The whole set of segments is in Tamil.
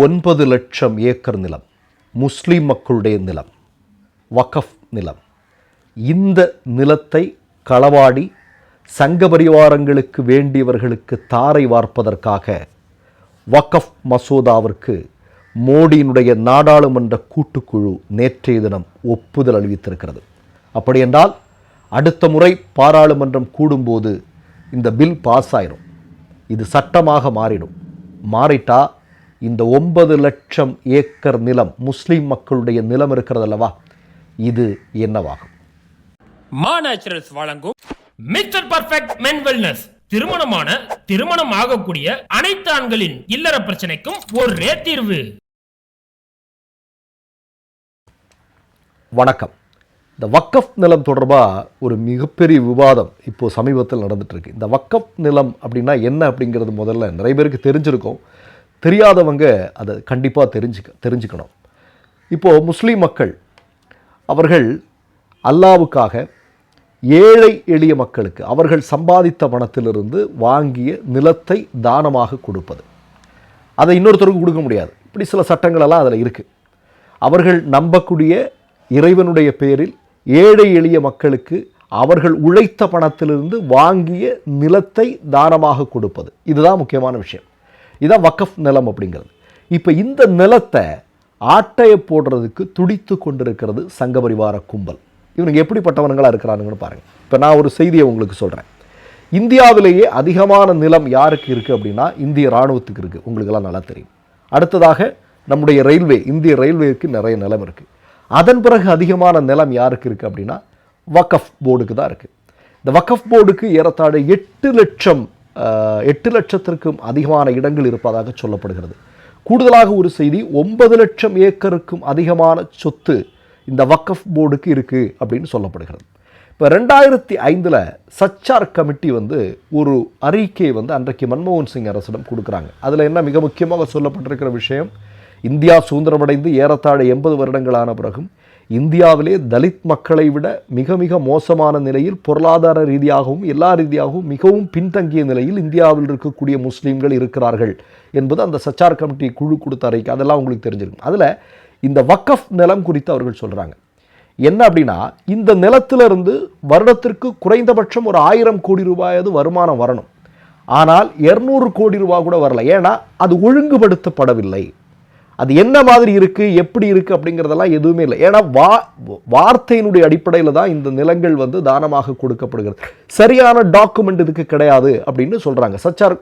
ஒன்பது லட்சம் ஏக்கர் நிலம் முஸ்லீம் மக்களுடைய நிலம் வகஃப் நிலம். இந்த நிலத்தை களவாடி சங்க பரிவாரங்களுக்கு வேண்டியவர்களுக்கு தாரை வார்ப்பதற்காக வகஃப் மசோதாவிற்கு மோடியினுடைய நாடாளுமன்ற கூட்டுக்குழு நேற்றைய தினம் ஒப்புதல் அளித்திருக்கிறது. அப்படியென்றால் அடுத்த முறை பாராளுமன்றம் கூடும்போது இந்த பில் பாஸ் ஆயிரும். இது சட்டமாக மாறிடும். மாறிட்டா இந்த ஒன்பது லட்சம் ஏக்கர் நிலம் முஸ்லீம் மக்களுடைய நிலம் இருக்கிறது அல்லவா இது என்னவாகும்? மா நேச்சுரல்ஸ் வழங்கும் மிஸ்டர் பர்ஃபெக்ட் மென் வெல்னஸ் திருமணமான திருமணம் ஆகக்கூடிய அனைத்து ஆண்களின் இல்லற பிரச்சனைக்கும் ஒரே தீர்வு. வணக்கம். இந்த வக்கஃப் நிலம் தொடர்பாக ஒரு மிகப்பெரிய விவாதம் இப்போ சமீபத்தில் நடந்துட்டு இருக்கு. இந்த வக்கஃப் நிலம் அப்படின்னா என்ன அப்படிங்கிறது முதல்ல நிறைய பேருக்கு தெரிஞ்சிருக்கும். தெரியாதவங்க அதை கண்டிப்பாக தெரிஞ்சுக்க தெரிஞ்சுக்கணும். இப்போது முஸ்லீம் மக்கள் அவர்கள் அல்லாவுக்காக ஏழை எளிய மக்களுக்கு அவர்கள் சம்பாதித்த பணத்திலிருந்து வாங்கிய நிலத்தை தானமாக கொடுப்பது. அதை இன்னொருத்தருக்கு கொடுக்க முடியாது. இப்படி சில சட்டங்களெல்லாம் அதில் இருக்குது அவர்கள் நம்பக்கூடிய இறைவனுடைய பேரில் ஏழை எளிய மக்களுக்கு அவர்கள் உழைத்த பணத்திலிருந்து வாங்கிய நிலத்தை தானமாக கொடுப்பது. இதுதான் முக்கியமான விஷயம். இதான் வக்கஃப் நிலம் அப்படிங்கிறது. இப்போ இந்த நிலத்தை ஆட்டைய போடுறதுக்கு துடித்து கொண்டிருக்கிறது சங்க பரிவார கும்பல். இவனுங்க எப்படிப்பட்டவனுங்களா இருக்கிறானுங்கன்னு பாருங்கள் இப்போ நான் ஒரு செய்தியை உங்களுக்கு சொல்கிறேன் இந்தியாவிலேயே அதிகமான நிலம் யாருக்கு இருக்குது அப்படின்னா இந்திய இராணுவத்துக்கு இருக்குது உங்களுக்கெல்லாம் நல்லா தெரியும். அடுத்ததாக நம்முடைய ரயில்வே இந்திய ரயில்வேக்கு நிறைய நிலம் இருக்குது அதன் பிறகு அதிகமான நிலம் யாருக்கு இருக்குது அப்படின்னா வக்கஃப் போர்டுக்கு தான் இருக்குது இந்த வக்கஃப் போர்டுக்கு ஏறத்தாழ எட்டு லட்சம் எட்டு லட்சத்திற்கும் அதிகமான இடங்கள் இருப்பதாக சொல்லப்படுகிறது. கூடுதலாக ஒரு செய்தி ஒன்பது லட்சம் ஏக்கருக்கும் அதிகமான சொத்து இந்த வக்கஃப் போர்டுக்கு இருக்குது அப்படின்னு சொல்லப்படுகிறது. இப்போ ரெண்டாயிரத்தி ஐந்தில் சச்சார் கமிட்டி வந்து ஒரு அறிக்கையை வந்து அன்றைக்கு மன்மோகன் சிங் அரசிடம் கொடுக்குறாங்க. அதில் என்ன மிக முக்கியமாக சொல்லப்பட்டிருக்கிற விஷயம் இந்தியா சுதந்திரமடைந்து ஏறத்தாழ எண்பது வருடங்களான பிறகும் இந்தியாவிலே தலித் மக்களை விட மிக மிக மோசமான நிலையில் பொருளாதார ரீதியாகவும் எல்லா ரீதியாகவும் மிகவும் பின்தங்கிய நிலையில் இந்தியாவில் இருக்கக்கூடிய முஸ்லீம்கள் இருக்கிறார்கள் என்பது அந்த சச்சார் கமிட்டி குழு கொடுத்த அறிக்கை. அதெல்லாம் உங்களுக்கு தெரிஞ்சிருக்கும். அதில் இந்த வக்கஃப் நிலம் குறித்து அவர்கள் சொல்கிறாங்க என்ன அப்படின்னா இந்த நிலத்திலிருந்து வருடத்திற்கு குறைந்தபட்சம் ஒரு ஆயிரம் கோடி ரூபாயாவது வருமானம் வரணும். ஆனால் இரநூறு கோடி ரூபா கூட வரல. ஏன்னா அது ஒழுங்குபடுத்தப்படவில்லை. அது என்ன மாதிரி இருக்குது எப்படி இருக்குது அப்படிங்கிறதெல்லாம் எதுவுமே இல்லை. ஏன்னா வா வார்த்தையினுடைய அடிப்படையில் தான் இந்த நிலங்கள் வந்து தானமாக கொடுக்கப்படுகிறது. சரியான டாக்குமெண்ட் இதுக்கு கிடையாது அப்படின்னு சொல்கிறாங்க சச்சார்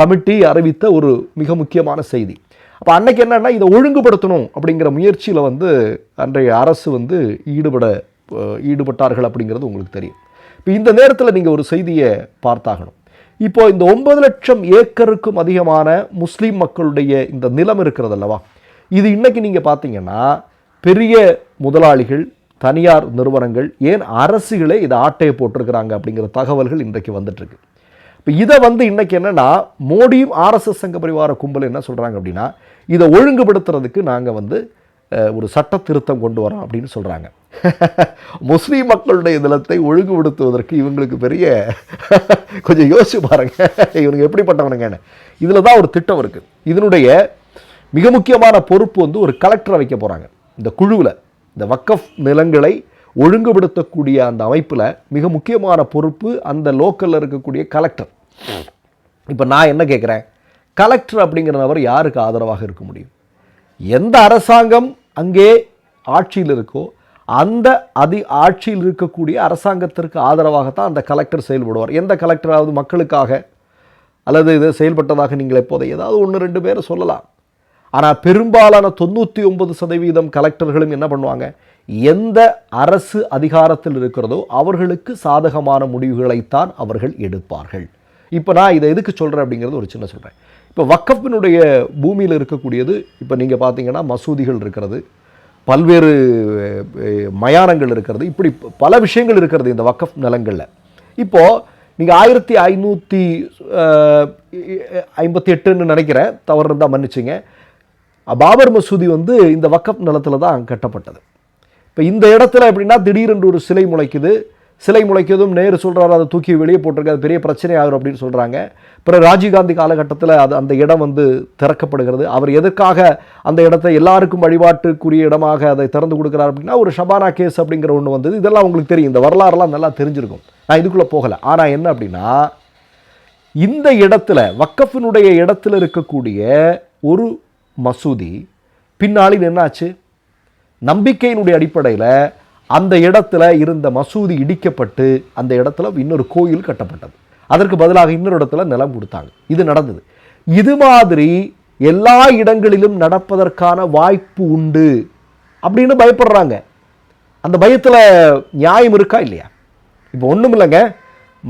கமிட்டி அறிவித்த ஒரு மிக முக்கியமான செய்தி. அப்போ அன்னைக்கு என்னன்னா இதை ஒழுங்குபடுத்தணும் அப்படிங்கிற முயற்சியில் வந்து அன்றைய அரசு வந்து ஈடுபட ஈடுபட்டார்கள் அப்படிங்கிறது உங்களுக்கு தெரியும். இப்போ இந்த நேரத்தில் நீங்கள் ஒரு செய்தியை பார்த்தாகணும். இப்போ இந்த ஒன்பது லட்சம் ஏக்கருக்கும் அதிகமான முஸ்லீம் மக்களுடைய இந்த நிலம் இருக்கிறது அல்லவா? இது இன்றைக்கி நீங்கள் பார்த்தீங்கன்னா பெரிய முதலாளிகள் தனியார் நிறுவனங்கள் ஏன் அரசுகளே இதை ஆட்டையை போட்டிருக்கிறாங்க அப்படிங்கிற தகவல்கள் இன்றைக்கு வந்துட்டுருக்கு. இப்போ இதை வந்து இன்னைக்கு என்னன்னா மோடியும் ஆர்எஸ்எஸ் சங்க பரிவார கும்பல் என்ன சொல்கிறாங்க அப்படின்னா இதை ஒழுங்குபடுத்துறதுக்கு நாங்கள் வந்து ஒரு சட்ட திருத்தம் கொண்டு வரோம் அப்படின்னு சொல்கிறாங்க முஸ்லீம் மக்களுடைய நிலத்தை ஒழுங்குபடுத்துவதற்கு இவங்களுக்கு பெரிய கொஞ்சம் யோசிச்சு பாருங்க இவனுக்கு எப்படிப்பட்டவனுங்கன்னு. இதில் தான் ஒரு திட்டம் இருக்குது இதனுடைய மிக முக்கியமான பொறுப்பு வந்து ஒரு கலெக்டரை வைக்க போகிறாங்க இந்த குழுவில் இந்த வக்கஃப் நிலங்களை ஒழுங்குபடுத்தக்கூடிய அந்த அமைப்பில் மிக முக்கியமான பொறுப்பு அந்த லோக்கலில் இருக்கக்கூடிய கலெக்டர் இப்போ நான் என்ன கேட்குறேன் கலெக்டர் அப்படிங்கிற நபர் யாருக்கு ஆதரவாக இருக்க முடியும்? எந்த அரசாங்கம் அங்கே ஆட்சியில் இருக்கோ அந்த அதி ஆட்சியில் இருக்கக்கூடிய அரசாங்கத்திற்கு ஆதரவாகத்தான் அந்த கலெக்டர் செயல்படுவார். எந்த கலெக்டராவது மக்களுக்காக அல்லது இது செயல்பட்டதாக நீங்கள் எப்போதை ஏதாவது ஒன்று ரெண்டு பேரை சொல்லலாம். ஆனால் பெரும்பாலான தொண்ணூற்றி ஒன்பது சதவீதம் கலெக்டர்களும் என்ன பண்ணுவாங்க? எந்த அரசு அதிகாரத்தில் இருக்கிறதோ அவர்களுக்கு சாதகமான முடிவுகளைத்தான் அவர்கள் எடுப்பார்கள். இப்போ நான் இதை எதுக்கு சொல்கிறேன் அப்படிங்கிறது ஒரு சின்ன சொல்கிறேன் இப்போ வக்கப்பினுடைய பூமியில் இருக்கக்கூடியது இப்போ நீங்கள் பார்த்தீங்கன்னா மசூதிகள் இருக்கிறது பல்வேறு மயானங்கள் இருக்கிறது இப்படி பல விஷயங்கள் இருக்கிறது இந்த வக்கஃப் நிலங்களில். இப்போது நீங்கள் ஆயிரத்தி ஐநூற்றி ஐம்பத்தி எட்டுன்னு நினைக்கிறேன் தவறு இருந்தால் மன்னிச்சிங்க. பாபர் மசூதி வந்து இந்த வக்கப் நிலத்தில் தான் கட்டப்பட்டது. இப்போ இந்த இடத்துல எப்படின்னா திடீரென்று ஒரு சிலை முளைக்குது. சிலை முளைக்கதும் நேரு சொல்றாரு அதை தூக்கி வெளியே போட்டிருக்க அது பெரிய பிரச்சனை ஆகும் அப்படின்னு சொல்கிறாங்க பிறகு ராஜீவ்காந்தி காலகட்டத்தில் அது அந்த இடம் வந்து திறக்கப்படுகிறது. அவர் எதற்காக அந்த இடத்தை எல்லாருக்கும் வழிபாட்டுக்குரிய இடமாக அதை திறந்து கொடுக்குறார் அப்படின்னா ஒரு ஷபானா கேஸ் அப்படிங்கிற ஒன்று வந்தது. இதெல்லாம் உங்களுக்கு தெரியும். இந்த வரலாறுலாம் நல்லா தெரிஞ்சிருக்கும். நான் இதுக்குள்ளே போகலை. ஆனால் என்ன அப்படின்னா இந்த இடத்துல வக்கஃபினுடைய இடத்துல இருக்கக்கூடிய ஒரு மசூதி. பின்னாளில் என்னாச்சு? நம்பிக்கையினுடைய அடிப்படையில் அந்த இடத்துல இருந்த மசூதி இடிக்கப்பட்டு அந்த இடத்துல இன்னொரு கோயில் கட்டப்பட்டது. அதற்கு பதிலாக இன்னொரு இடத்துல நிலம் கொடுத்தாங்க. இது நடந்தது. இது மாதிரி எல்லா இடங்களிலும் நடப்பதற்கான வாய்ப்பு உண்டு அப்படின்னு பயப்படுறாங்க. அந்த பயத்தில் நியாயம் இருக்கா இல்லையா? இப்போ ஒன்றும் இல்லைங்க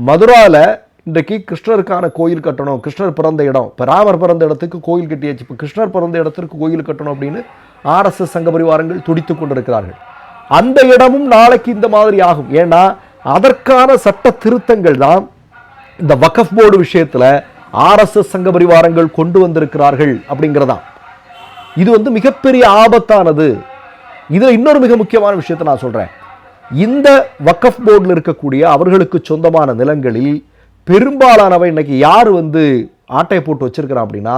மதுராவில் இன்றைக்கு கிருஷ்ணருக்கான கோயில் கட்டணும் கிருஷ்ணர் பிறந்த இடம். இப்போ ராமர் பிறந்த இடத்துக்கு கோயில் கட்டியாச்சு. இப்போ கிருஷ்ணர் பிறந்த இடத்திற்கு கோயில் கட்டணும் அப்படின்னு ஆர்எஸ்எஸ் சங்க பரிவாரங்கள் துடித்து கொண்டிருக்கிறார்கள். அந்த இடமும் நாளைக்கு இந்த மாதிரி ஆகும். ஏன்னா அதற்கான சட்ட திருத்தங்கள் தான் இந்த வக்கஃப் போர்டு விஷயத்தில் ஆர்எஸ்எஸ் சங்க பரிவாரங்கள் கொண்டு வந்திருக்கிறார்கள் அப்படிங்கிறதான். இது வந்து மிகப்பெரிய ஆபத்தானது. இதில் இன்னொரு மிக முக்கியமான விஷயத்தை நான் சொல்கிறேன் இந்த வக்கஃப் போர்டில் இருக்கக்கூடிய அவர்களுக்கு சொந்தமான நிலங்களில் பெரும்பாலானவை இன்னைக்கு யார் வந்து ஆட்டை போட்டு வச்சிருக்கிறான் அப்படின்னா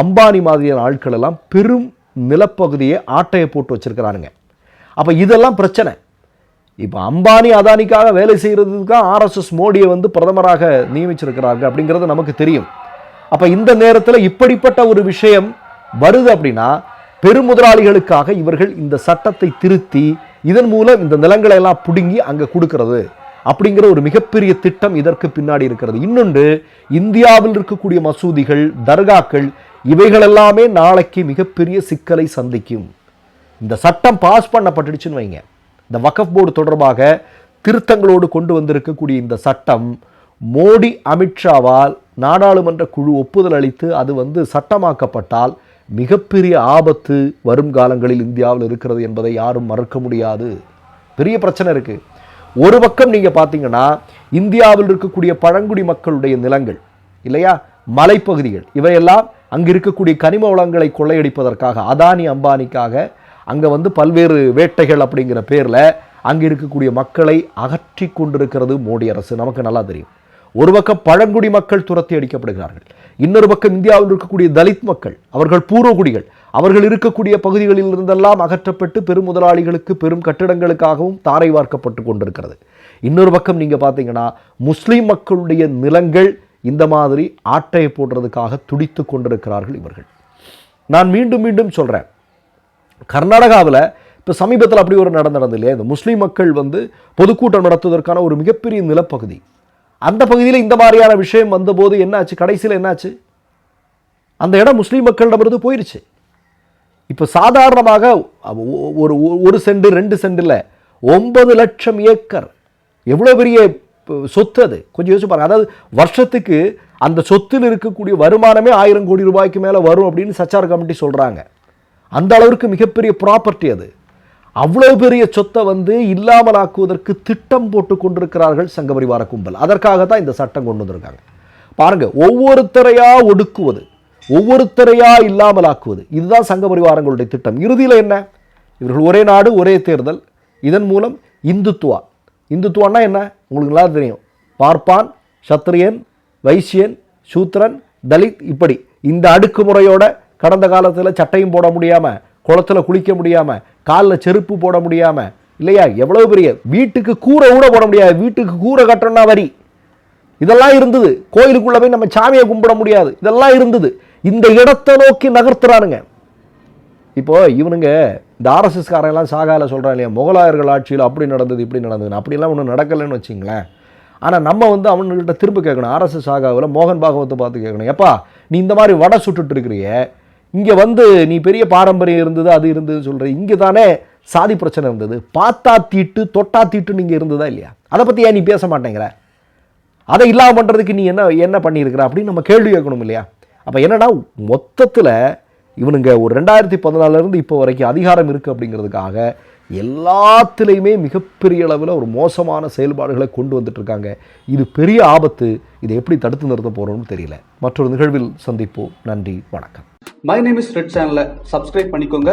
அம்பானி மாதிரியான ஆட்கள் எல்லாம் பெரும் நிலப்பகுதியை ஆட்டையை போட்டு வச்சிருக்கிறானுங்க. அப்போ இதெல்லாம் பிரச்சனை. இப்போ அம்பானி அதானிக்காக வேலை செய்கிறதுக்கு தான் ஆர்எஸ்எஸ் மோடியை வந்து பிரதமராக நியமிச்சிருக்கிறாங்க அப்படிங்கிறது நமக்கு தெரியும். அப்போ இந்த நேரத்தில் இப்படிப்பட்ட ஒரு விஷயம் வருது அப்படின்னா பெருமுதலாளிகளுக்காக இவர்கள் இந்த சட்டத்தை திருத்தி இதன் மூலம் இந்த நிலங்களை எல்லாம் பிடுங்கி அங்கே கொடுக்கறது. அப்படிங்கிற ஒரு மிகப்பெரிய திட்டம் இதற்கு பின்னாடி இருக்கிறது. இன்னொன்று இந்தியாவில் இருக்கக்கூடிய மசூதிகள் தர்காக்கள் இவைகளெல்லாமே நாளைக்கு மிகப்பெரிய சிக்கலை சந்திக்கும். இந்த சட்டம் பாஸ் பண்ணப்பட்டுடுச்சுன்னு வைங்க. இந்த வக்கஃப் போர்டு தொடர்பாக திருத்தங்களோடு கொண்டு வந்திருக்கக்கூடிய இந்த சட்டம் மோடி அமித்ஷாவால் நாடாளுமன்ற குழு ஒப்புதல் அளித்து அது வந்து சட்டமாக்கப்பட்டால் மிகப்பெரிய ஆபத்து வரும் காலங்களில் இந்தியாவில் இருக்கிறது என்பதை யாரும் மறுக்க முடியாது. பெரிய பிரச்சனை இருக்கு. ஒரு பக்கம் நீங்கள் பார்த்தீங்கன்னா இந்தியாவில் இருக்கக்கூடிய பழங்குடி மக்களுடைய நிலங்கள் இல்லையா? மலைப்பகுதிகள் இவையெல்லாம் அங்கே இருக்கக்கூடிய கனிம வளங்களை கொள்ளையடிப்பதற்காக அதானி அம்பானிக்காக அங்கே வந்து பல்வேறு வேட்டைகள் அப்படிங்கிற பேரில் அங்கே இருக்கக்கூடிய மக்களை அகற்றி கொண்டிருக்கிறது மோடி அரசு. நமக்கு நல்லா தெரியும். ஒரு பக்கம் பழங்குடி மக்கள் துரத்தி அடிக்கப்படுகிறார்கள். இன்னொரு பக்கம் இந்தியாவில் இருக்கக்கூடிய தலித் மக்கள் அவர்கள் பூர்வகுடிகள் அவர்கள் இருக்கக்கூடிய பகுதிகளில் இருந்தெல்லாம் அகற்றப்பட்டு பெரும் முதலாளிகளுக்கு பெரும் கட்டிடங்களுக்காகவும் தாரை வார்க்கப்பட்டு கொண்டிருக்கிறது. இன்னொரு பக்கம் நீங்கள் பார்த்தீங்கன்னா முஸ்லீம் மக்களுடைய நிலங்கள் இந்த மாதிரி ஆட்டையை போடுறதுக்காக துடித்து கொண்டிருக்கிறார்கள் இவர்கள். நான் மீண்டும் மீண்டும் சொல்கிறேன் கர்நாடகாவில் இப்போ சமீபத்தில் அப்படி ஒரு நடந்து நடந்தது இல்லையா? இந்த முஸ்லீம் மக்கள் வந்து பொதுக்கூட்டம் நடத்துவதற்கான ஒரு மிகப்பெரிய நிலப்பகுதி. அந்த பகுதியில் இந்த மாதிரியான விஷயம் வந்தபோது என்னாச்சு? கடைசியில் என்னாச்சு? அந்த இடம் முஸ்லீம் மக்களிடமிருந்து போயிடுச்சு இப்போ சாதாரணமாக ஒ- ஒரு ஒரு சென்ட் ரெண்டு சென்டில் ஒன்பது லட்சம் ஏக்கர். எவ்வளோ பெரிய சொத்து அது? கொஞ்சம் யோசிச்சு பாருங்கள் அதாவது வருஷத்துக்கு அந்த சொத்தில் இருக்கக்கூடிய வருமானமே ஆயிரம் கோடி ரூபாய்க்கு மேலே வரும் அப்படின்னு சச்சார் கமிட்டி சொல்கிறாங்க அந்த அளவிற்கு மிகப்பெரிய ப்ராப்பர்ட்டி அது. அவ்வளோ பெரிய சொத்தை வந்து இல்லாமலாக்குவதற்கு திட்டம் போட்டு கொண்டிருக்கிறார்கள் சங்க பரிவார கும்பல். அதற்காக தான் இந்த சட்டம் கொண்டு வந்திருக்காங்க. பாருங்கள் ஒவ்வொருத்தரையாக ஒடுக்குவது. ஒவ்வொருத்தரையா இல்லாமலாக்குவது. இதுதான் சங்க பரிவாரங்களுடைய திட்டம். இறுதியில் என்ன? இவர்கள் ஒரே நாடு ஒரே தேர்தல். இதன் மூலம் இந்துத்துவா. இந்துத்துவான்னா என்ன? உங்களுக்கு நல்லா தெரியும். பார்ப்பான் சத்திரியன் வைசியன் சூத்திரன் தலித் இப்படி. இந்த அடுக்குமுறையோட கடந்த காலத்தில் சட்டையும் போட முடியாமல் குளத்துல குளிக்க முடியாமல் காலில் செருப்பு போட முடியாமல் இல்லையா? எவ்வளோ பெரிய வீட்டுக்கு கூரை கூட போட முடியாது. வீட்டுக்கு கூரை கட்டணும்னா வரி. இதெல்லாம் இருந்தது. கோயிலுக்குள்ளே போய் நம்ம சாமியை கும்பிட முடியாது. இதெல்லாம் இருந்தது. இந்த இடத்தை நோக்கி நகர்த்துறானுங்க. இப்போ இவனுங்க இந்த ஆர்எஸ்எஸ்காரெல்லாம் சாகால சொல்கிறாங்க இல்லையா முகலாயர்கள் ஆட்சியில் அப்படி நடந்தது இப்படி நடந்தது. அப்படிலாம் ஒன்றும் நடக்கலைன்னு வச்சிங்களேன். ஆனால் நம்ம வந்து அவன்கிட்ட திரும்ப கேட்கணும் ஆர்எஸ்எஸ் சாகாவில் மோகன் பாகவத்தை பார்த்து கேட்கணும். எப்பா நீ இந்த மாதிரி வடை சுட்டுட்டு இருக்கிறிய. இங்கே வந்து நீ பெரிய பாரம்பரியம் இருந்தது அது இருந்தது சொல்கிற இங்கே தானே சாதி பிரச்சனை இருந்தது. பார்த்தா தீட்டு தொட்டா தீட்டு நீங்கள் இருந்ததா இல்லையா? அதை பற்றி ஏன் நீ பேச மாட்டேங்கிற? அதை இல்லாமல் பண்ணுறதுக்கு நீ என்ன என்ன பண்ணியிருக்கிற அப்படின்னு நம்ம கேள்வி கேட்கணும் இல்லையா? அப்போ என்னன்னா மொத்தத்தில் இவனுங்க ஒரு ரெண்டாயிரத்தி பதினாலருந்து இப்போ வரைக்கும் அதிகாரம் இருக்குது அப்படிங்கிறதுக்காக எல்லாத்துலேயுமே மிகப்பெரிய அளவில் ஒரு மோசமான செயல்பாடுகளை கொண்டு வந்துட்டு இருக்காங்க. இது பெரிய ஆபத்து. இதை எப்படி தடுத்து நிறுத்த போகிறோம்னு தெரியல. மற்றொரு நிகழ்வில் சந்திப்போம். நன்றி. வணக்கம். மை நேம் இஸ் ரெட் சேனலை சப்ஸ்கிரைப் பண்ணிக்கோங்க.